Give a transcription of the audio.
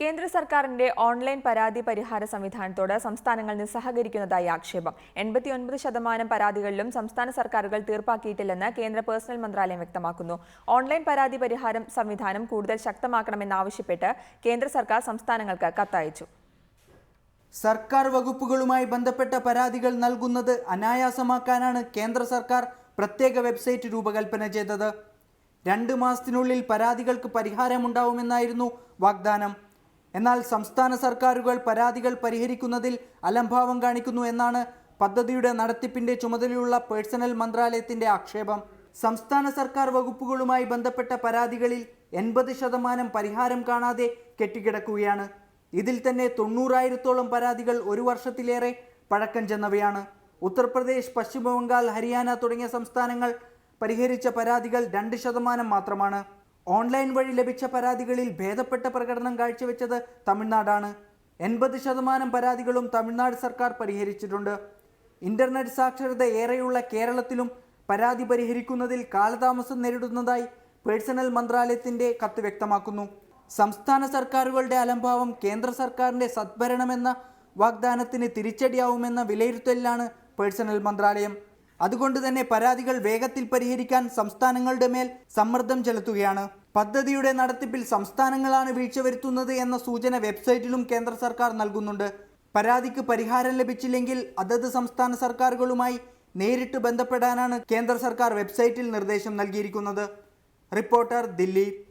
കേന്ദ്ര സർക്കാരിന്റെ ഓൺലൈൻ പരാതി പരിഹാര സംവിധാനത്തോട് സംസ്ഥാനങ്ങൾ നിസ്സഹകരിക്കുന്നതായി ആക്ഷേപം. എൺപത്തിയൊൻപത് ശതമാനം പരാതികളിലും സംസ്ഥാന സർക്കാരുകൾ തീർപ്പാക്കിയിട്ടില്ലെന്ന് കേന്ദ്ര പേഴ്സണൽ മന്ത്രാലയം വ്യക്തമാക്കുന്നു. ഓൺലൈൻ പരാതി പരിഹാരം സംവിധാനം കൂടുതൽ ശക്തമാക്കണമെന്നാവശ്യപ്പെട്ട് കേന്ദ്ര സർക്കാർ സംസ്ഥാനങ്ങൾക്ക് കത്തയച്ചു. സർക്കാർ വകുപ്പുകളുമായി ബന്ധപ്പെട്ട പരാതികൾ നൽകുന്നത് അനായാസമാക്കാനാണ് കേന്ദ്ര സർക്കാർ പ്രത്യേക വെബ്സൈറ്റ് രൂപകൽപ്പന ചെയ്തത്. രണ്ട് മാസത്തിനുള്ളിൽ പരാതികൾക്ക് പരിഹാരമുണ്ടാവുമെന്നായിരുന്നു വാഗ്ദാനം. എന്നാൽ സംസ്ഥാന സർക്കാരുകൾ പരാതികൾ പരിഹരിക്കുന്നതിൽ അലംഭാവം കാണിക്കുന്നു എന്നാണ് പദ്ധതിയുടെ നടത്തിപ്പിന്റെ ചുമതലയുള്ള പേഴ്സണൽ മന്ത്രാലയത്തിന്റെ ആക്ഷേപം. സംസ്ഥാന സർക്കാർ വകുപ്പുകളുമായി ബന്ധപ്പെട്ട പരാതികളിൽ എൺപത് ശതമാനം പരിഹാരം കാണാതെ കെട്ടിക്കിടക്കുകയാണ്. ഇതിൽ തന്നെ തൊണ്ണൂറായിരത്തോളം പരാതികൾ ഒരു വർഷത്തിലേറെ പഴക്കം ചെന്നവയാണ്. ഉത്തർപ്രദേശ് പശ്ചിമ ബംഗാൾ ഹരിയാന തുടങ്ങിയ സംസ്ഥാനങ്ങൾ പരിഹരിച്ച പരാതികൾ രണ്ട് ശതമാനം മാത്രമാണ്. ഓൺലൈൻ വഴി ലഭിച്ച പരാതികളിൽ ഭേദപ്പെട്ട പ്രകടനം കാഴ്ചവെച്ചത് തമിഴ്നാടാണ്. എൺപത് ശതമാനം പരാതികളും തമിഴ്നാട് സർക്കാർ പരിഹരിച്ചിട്ടുണ്ട്. ഇന്റർനെറ്റ് സാക്ഷരത ഏറെയുള്ള കേരളത്തിലും പരാതി പരിഹരിക്കുന്നതിൽ കാലതാമസം നേരിടുന്നതായി പേഴ്സണൽ മന്ത്രാലയത്തിന്റെ കത്ത് വ്യക്തമാക്കുന്നു. സംസ്ഥാന സർക്കാരുകളുടെ അലംഭാവം കേന്ദ്ര സർക്കാരിന്റെ സദ്ഭരണമെന്ന വാഗ്ദാനത്തിന് തിരിച്ചടിയാവുമെന്ന വിലയിരുത്തലിലാണ് പേഴ്സണൽ മന്ത്രാലയം. അതുകൊണ്ട് തന്നെ പരാതികൾ വേഗത്തിൽ പരിഹരിക്കാൻ സംസ്ഥാനങ്ങളുടെ മേൽ സമ്മർദ്ദം ചെലുത്തുകയാണ്. പദ്ധതിയുടെ നടത്തിപ്പിൽ സംസ്ഥാനങ്ങളാണ് വീഴ്ച വരുത്തുന്നത് എന്ന സൂചന വെബ്സൈറ്റിലും കേന്ദ്ര സർക്കാർ നൽകുന്നുണ്ട്. പരാതിക്ക് പരിഹാരം ലഭിച്ചില്ലെങ്കിൽ അതത് സംസ്ഥാന സർക്കാരുകളുമായി നേരിട്ട് ബന്ധപ്പെടാനാണ് കേന്ദ്ര സർക്കാർ വെബ്സൈറ്റിൽ നിർദ്ദേശം നൽകിയിരിക്കുന്നത്. റിപ്പോർട്ടർ ദില്ലി.